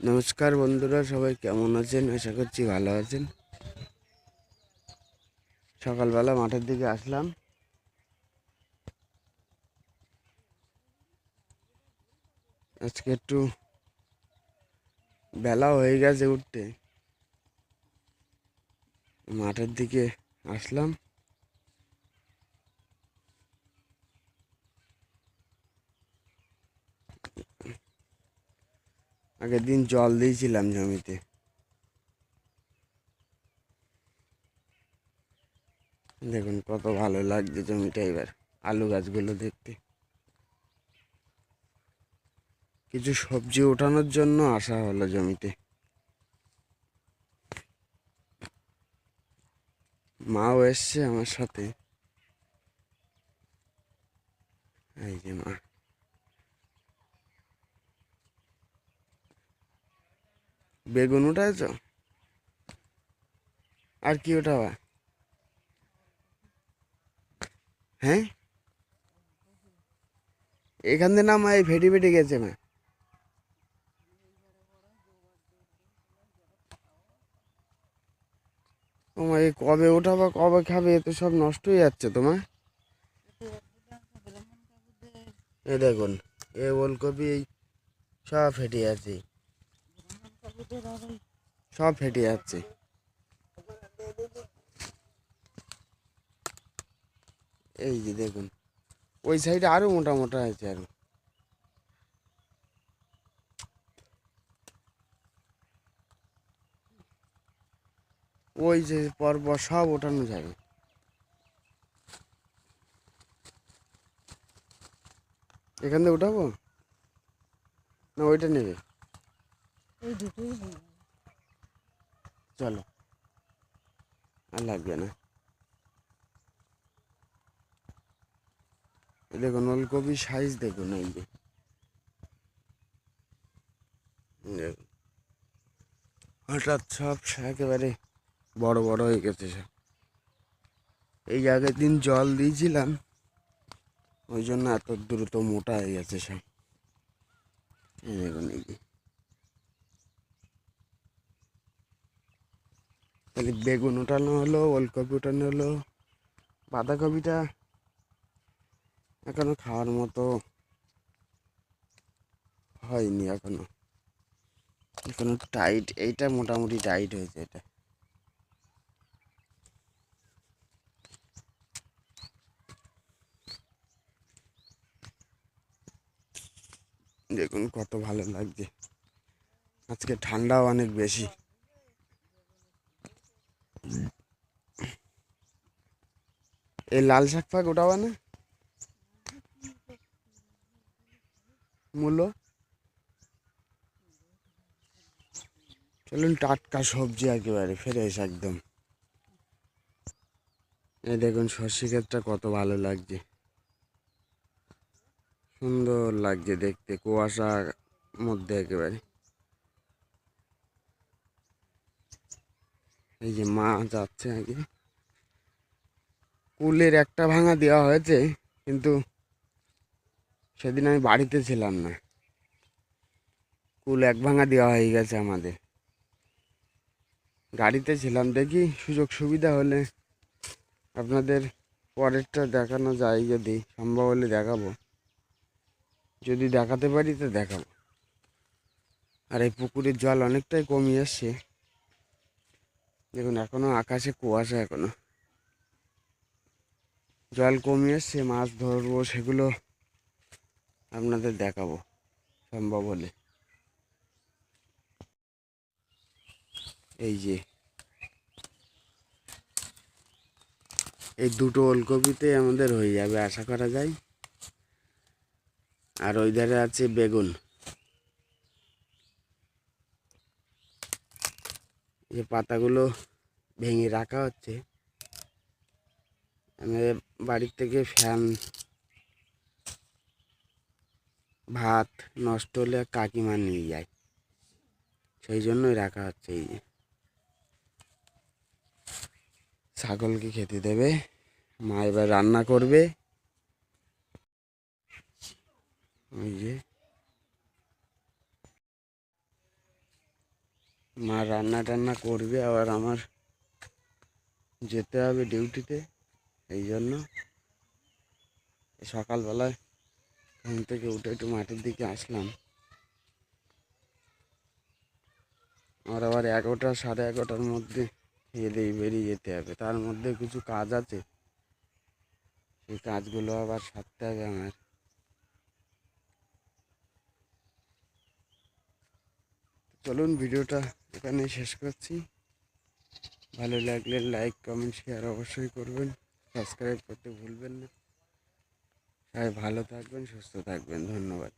নমস্কার বন্ধুরা, সবাই কেমন আছেন? আশা করছি ভালো আছেন। সকালবেলা মাঠের দিকে আসলাম। আজকে একটু বেলা হয়ে গেছে উঠতে। মাঠের দিকে আসলাম। আগের দিন জল দিয়েছিলাম জমিতে। দেখুন কত ভালো লাগছে জমিটা এবার, আলু গাছগুলো দেখতে। কিছু সবজি ওঠানোর জন্য আসা হলো জমিতে। মাও এসছে আমার সাথে। এই যে মা। বেগুন উঠাইছ? আর কি ওঠাবা হ্যাঁ? এখান থেকে না মা এই ফেটি ফেটি গেছে মা তোমার এই কবে ওঠাবা কবে খাবে, এ তো সব নষ্ট হয়ে যাচ্ছে তোমার। এ দেখুন এই ওলকপি এই সব ফেটে যাচ্ছে সব ফেটে যাচ্ছে। এই যে দেখুন, ওই সাইডে আরও মোটা মোটা আছে আরও ওই যে পরপর সব ওঠানো যাবে। এখান থেকে উঠাবো? না ওইটা নেবে? চলো। আর লাগবে না। দেখুন, ওলকপি সাইজ দেখুন এই যে। হঠাৎ সব একেবারে বড় বড় হয়ে গেছে সব। এই আগের দিন জল দিয়েছিলাম, ওই জন্য এত দ্রুত মোটা হয়ে গেছে সব। দেখুন এই তাহলে বেগুন উঠানো হলো, ওলকপি উঠানো হলো, বাঁধাকপিটা এখনও খাওয়ার মতো হয়নি এখনও। এখনও টাইট এইটা মোটামুটি টাইট হয়েছে এটা। দেখুন কত ভালো লাগছে। আজকে ঠান্ডাও অনেক বেশি। এই লাল শাক ফাক ওটাবা না মূলো? চলুন টাটকা সবজি একেবারে, ফ্রেশ একদম। এই দেখুন সর্ষে ক্ষেতটা কত ভালো লাগছে। সুন্দর লাগছে দেখতে, কুয়াশার মধ্যে একেবারে। এই যে মা যাচ্ছে আগে। কুলের একটা ভাঙা দেওয়া হয়েছে, কিন্তু সেদিন আমি বাড়িতে ছিলাম না। কুল এক ভাঙা দেওয়া হয়ে গেছে আমাদের। গাড়িতে ছিলাম, দেখি সুযোগ সুবিধা হলে আপনাদের পরেরটা দেখানো যায় যদি সম্ভব হলে দেখাবো। যদি দেখাতে পারি তো দেখাবো। আর এই পুকুরের জল অনেকটাই কমিয়ে এসছে। দেখুন, এখনও আকাশে কুয়াশা এখনও। জল কমিয়ে এসছে মাছ ধরবো, সেগুলো আপনাদের দেখাবো সম্ভব হলে। এই যে, এই দুটো ওলকপিতে আমাদের হয়ে যাবে, আশা করা যায়। আর ওই ধারে আছে বেগুন। যে পাতাগুলো ভেঙে রাখা হচ্ছে। আমাদের বাড়ির থেকে ফ্যান, ভাত নষ্ট হলে কাকিমা নিয়ে যায়। সেই জন্যই রাখা হচ্ছে এই যে। ছাগলকে খেতে দেবে, মা এবার রান্না করবে। ওই যে মা রান্না টান্না করবে, আবার আমার যেতে হবে ডিউটিতে এই জন্য সকালবেলায় ঘুম থেকে উঠে একটু মাঠের দিকে আসলাম। আমার আবার এগারোটা, সাড়ে এগারোটার মধ্যে খেয়ে দিয়ে বেরিয়ে যেতে হবে। তার মধ্যে কিছু কাজ আছে, সেই কাজগুলো আবার সারতে হবে আমার। চলুন, ভিডিওটা এখানে শেষ করছি। ভালো লাগলে লাইক কমেন্ট শেয়ার অবশ্যই করবেন। সাবস্ক্রাইব করতে ভুলবেন না। সবাই ভালো থাকবেন, সুস্থ থাকবেন। ধন্যবাদ।